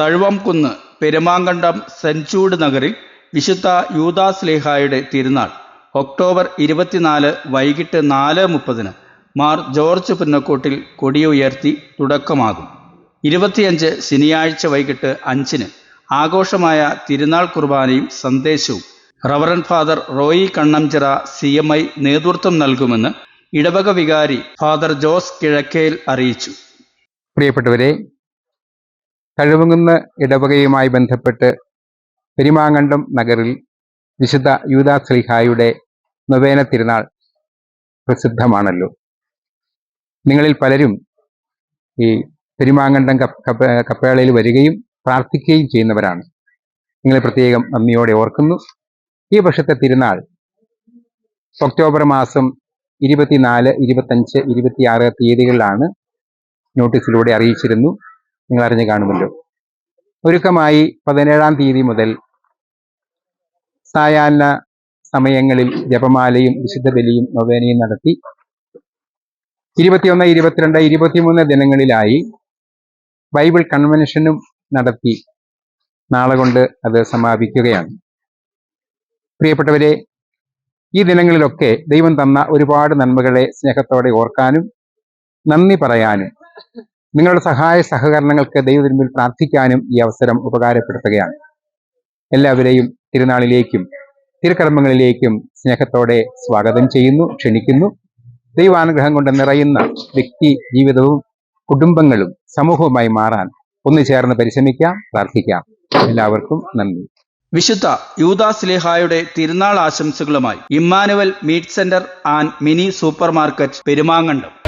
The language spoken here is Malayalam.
തഴുവംകുന്ന് പെരുമാങ്കണ്ടം സെഞ്ചൂട് നഗറിൽ വിശുദ്ധ യൂദാസ്ലേഹായുടെ തിരുനാൾ ഒക്ടോബർ ഇരുപത്തിനാല് വൈകിട്ട് നാല് മുപ്പതിന് മാർ ജോർജ് പുന്നക്കോട്ടിൽ കൊടിയുയർത്തി തുടക്കമാകും. ഇരുപത്തിയഞ്ച് ശനിയാഴ്ച വൈകിട്ട് അഞ്ചിന് ആഘോഷമായ തിരുനാൾ കുർബാനയും സന്ദേശവും reverend father Roy Kannamchira C M I നേതൃത്വം നൽകുമെന്ന് ഇടവക വികാരി ഫാദർ ജോസ് കിഴക്കേൽ അറിയിച്ചു. പ്രിയപ്പെട്ടവരെ കഴിവുകുന്ന് ഇടവകയുമായി ബന്ധപ്പെട്ട് പെരുമാങ്കണ്ടം നഗറിൽ വിശുദ്ധ യൂദാ ശ്രീഹായുടെ നൊവേന തിരുനാൾ പ്രസിദ്ധമാണല്ലോ. നിങ്ങളിൽ പലരും ഈ പെരുമാങ്കണ്ടം കപ്പ കപ്പ- കപ്പേളയിൽ വരികയും പ്രാർത്ഥിക്കുകയും ചെയ്യുന്നവരാണ്. നിങ്ങളെ പ്രത്യേകം നന്ദിയോടെ ഓർക്കുന്നു. ഈ വർഷത്തെ തിരുനാൾ ഒക്ടോബർ മാസം ഇരുപത്തിനാല് ഇരുപത്തഞ്ച് ഇരുപത്തിയാറ് തീയതികളിലാണ് നോട്ടീസിലൂടെ അറിയിച്ചിരുന്നു. നിങ്ങൾ അറിഞ്ഞു കാണുമല്ലോ. ഒരുക്കമായി പതിനേഴാം തീയതി മുതൽ സായാഹ്ന സമയങ്ങളിൽ ജപമാലയും വിശുദ്ധ ബലിയും നൊവേനയും നടത്തി ഇരുപത്തിയൊന്ന് ഇരുപത്തിരണ്ട് ഇരുപത്തിമൂന്ന് ദിനങ്ങളിലായി ബൈബിൾ കൺവെൻഷനും നടത്തി. നാളെ കൊണ്ട് അത് സമാപിക്കുകയാണ്. പ്രിയപ്പെട്ടവരെ ഈ ദിനങ്ങളിലൊക്കെ ദൈവം തന്ന ഒരുപാട് നന്മകളെ സ്നേഹത്തോടെ ഓർക്കാനും നന്ദി പറയാനും നിങ്ങളുടെ സഹായ സഹകരണങ്ങൾക്ക് ദൈവത്തിന്മിൽ പ്രാർത്ഥിക്കാനും ഈ അവസരം ഉപകാരപ്പെടുത്തുകയാണ്. എല്ലാവരെയും തിരുനാളിലേക്കും തിരുക്കർമ്മങ്ങളിലേക്കും സ്നേഹത്തോടെ സ്വാഗതം ചെയ്യുന്നു ക്ഷണിക്കുന്നു. ദൈവാനുഗ്രഹം കൊണ്ട് നിറയുന്ന വ്യക്തി ജീവിതവും കുടുംബങ്ങളും സമൂഹവുമായി മാറാൻ ഒന്നു ചേർന്ന് പരിശ്രമിക്കാം പ്രാർത്ഥിക്കാം. എല്ലാവർക്കും നന്ദി. വിശുദ്ധ യൂദാസ്ലേഹായുടെ തിരുനാൾ ആശംസകളുമായി Emmanuel meat centre and mini super market Perumangandam.